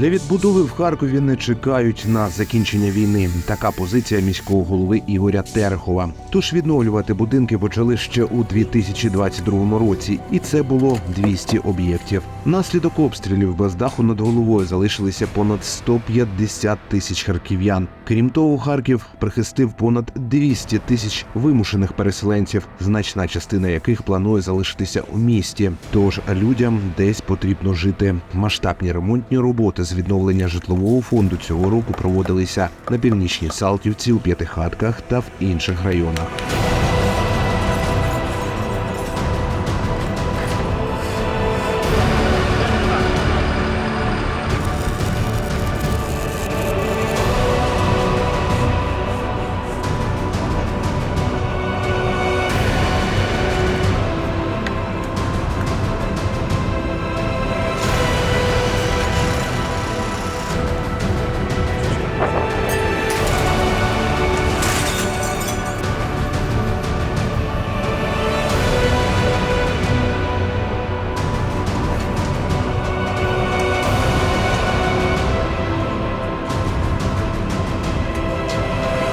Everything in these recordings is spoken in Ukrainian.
Для відбудови в Харкові не чекають на закінчення війни. Така позиція міського голови Ігоря Терехова. Тож відновлювати будинки почали ще у 2022 році, і це було 200 об'єктів. Наслідок обстрілів без даху над головою залишилися понад 150 тисяч харків'ян. Крім того, Харків прихистив понад 200 тисяч вимушених переселенців, значна частина яких планує залишитися у місті. Тож людям десь потрібно жити. Масштабні ремонтні роботи з відновлення житлового фонду цього року проводилися на північній Салтівці, у П'ятихатках та в інших районах.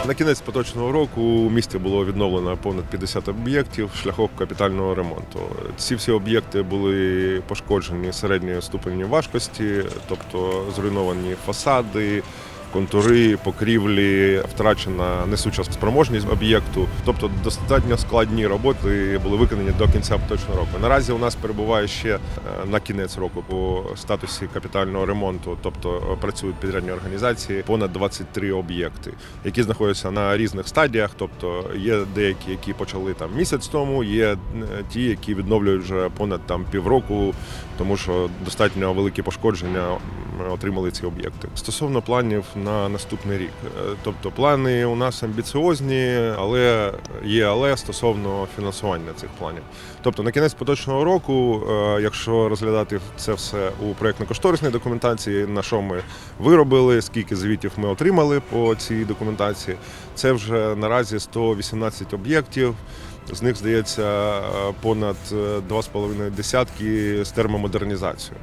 На кінець поточного року у місті було відновлено понад 50 об'єктів шляхом капітального ремонту. Ці всі об'єкти були пошкоджені середньої ступені важкості, тобто зруйновані фасади. Контури, покрівлі, втрачена несуча спроможність об'єкту. Тобто достатньо складні роботи були виконані до кінця поточного року. Наразі у нас перебуває ще е, на кінець року по статусі капітального ремонту, тобто е, працюють підрядні організації, понад 23 об'єкти, які знаходяться на різних стадіях. Тобто є деякі, які почали там місяць тому, є е, ті, які відновлюють вже понад там півроку, тому що достатньо великі пошкодження м, отримали ці об'єкти. Стосовно планів на наступний рік, Е, тобто плани у нас амбіціозні, але є але стосовно фінансування цих планів. Тобто на кінець поточного року, е, якщо розглядати це все у проєктно-кошторисній документації, на що ми виробили, скільки звітів ми отримали по цій документації, це вже наразі 118 об'єктів. З них здається е, понад е, 2,5 десятки з термомодернізацією.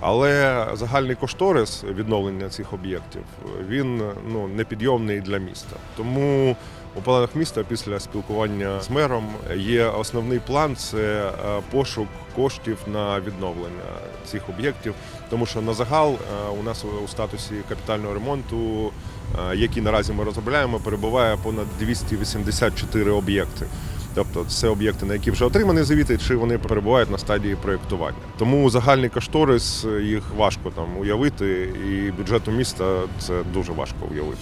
Але загальний кошторис відновлення цих об'єктів він ну непідйомний для міста. Тому у планах міста після спілкування з мером є основний план це е, пошук коштів на відновлення цих об'єктів. Тому що на загал е, у нас у статусі капітального ремонту, е, який наразі ми розробляємо, перебуває понад 284 об'єкти. Тобто це об'єкти, на які вже отримані звіти, чи вони перебувають на стадії проєктування. Тому загальний кошторис їх важко там уявити, і бюджету міста це дуже важко уявити.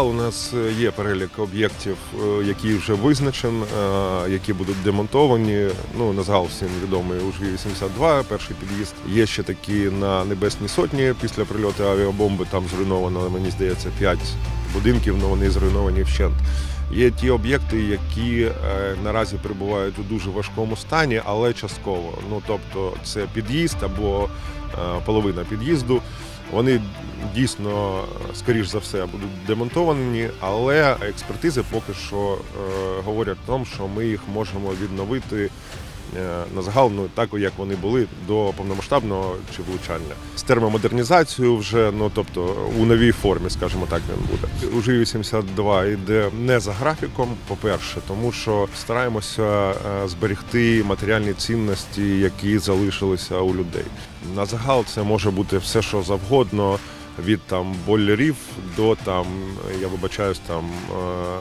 Загал у нас є перелік об'єктів, е, які вже визначен, е, які будуть демонтовані. Ну на загал всім відомий УЖВ 82 перший під'їзд. Є ще такі на Небесній Сотні після прильоту авіабомби. Там зруйновано, мені здається, 5 будинків, але вони зруйновані вщент. Є ті об'єкти, які е, наразі перебувають у дуже важкому стані, але частково. Ну тобто, це під'їзд або е, половина під'їзду. Вони дійсно, скоріш за все, будуть демонтовані, але експертизи поки що е, говорять про те, що ми їх можемо відновити на загал, ну так як вони були до повномасштабного чи влучання. З термомодернізацією вже, ну тобто у новій формі, скажімо так, він буде. УЖ 82 йде не за графіком, по-перше, тому що стараємося е, зберегти матеріальні цінності, які залишилися у людей. На загал це може бути все, що завгодно. Від там бойлерів до там, я вибачаюсь, там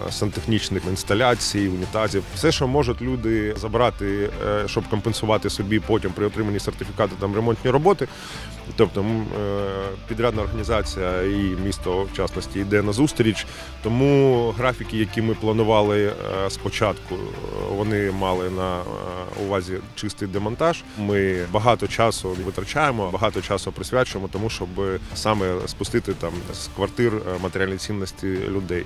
е, сантехнічних інсталяцій, унітазів, все, що можуть люди забрати, е, щоб компенсувати собі потім при отриманні сертифікату там ремонтні роботи. Тобто е, підрядна організація і місто в частності йде на зустріч. Тому графіки, які ми планували е, спочатку, е, вони мали на увазі чистий демонтаж. Ми багато часу витрачаємо, багато часу присвячуємо тому, щоб саме спустити там з квартир матеріальні цінності людей.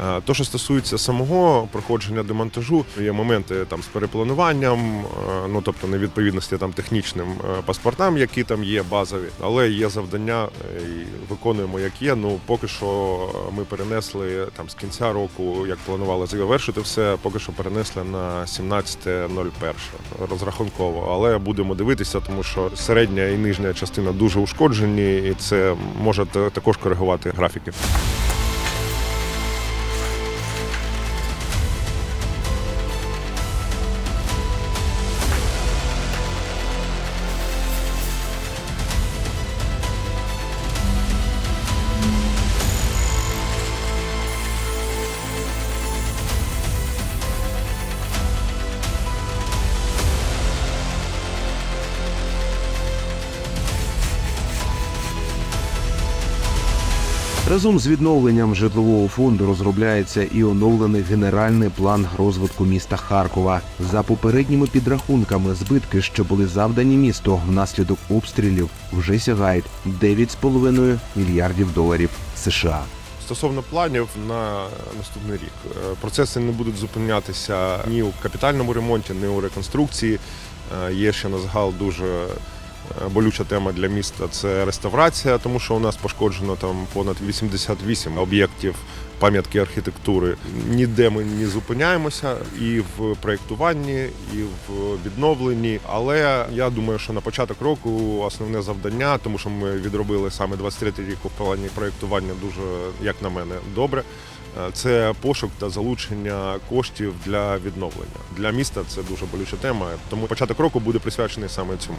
Е, То, що стосується самого проходження демонтажу, є моменти там з переплануванням, е, ну тобто невідповідності там технічним е, паспортам, які там є базові, але є завдання і виконуємо як є. Ну поки що ми перенесли там з кінця року, як планували завершити все, поки що перенесли на 17.01 розрахунково. Але будемо дивитися, тому що середня і нижня частина дуже ушкоджені, і це може також коригувати графіки. Разом з відновленням житлового фонду розробляється і оновлений генеральний план розвитку міста Харкова. За попередніми підрахунками, збитки, що були завдані місту внаслідок обстрілів, вже сягають 9,5 мільярдів доларів США. Стосовно планів на наступний рік, Е, процеси не будуть зупинятися ні у капітальному ремонті, ні у реконструкції. Е, Є ще на загал дуже болюча тема для міста це реставрація, тому що у нас пошкоджено там понад 88 об'єктів пам'ятки архітектури. Ніде ми не зупиняємося і в проєктуванні, і в відновленні. Але я думаю, що на початок року основне завдання, тому що ми відробили саме 23 й рік у плані проєктування дуже, як на мене, добре. Е, Це пошук та залучення коштів для відновлення для міста. Це дуже болюча тема. Тому початок року буде присвячений саме цьому.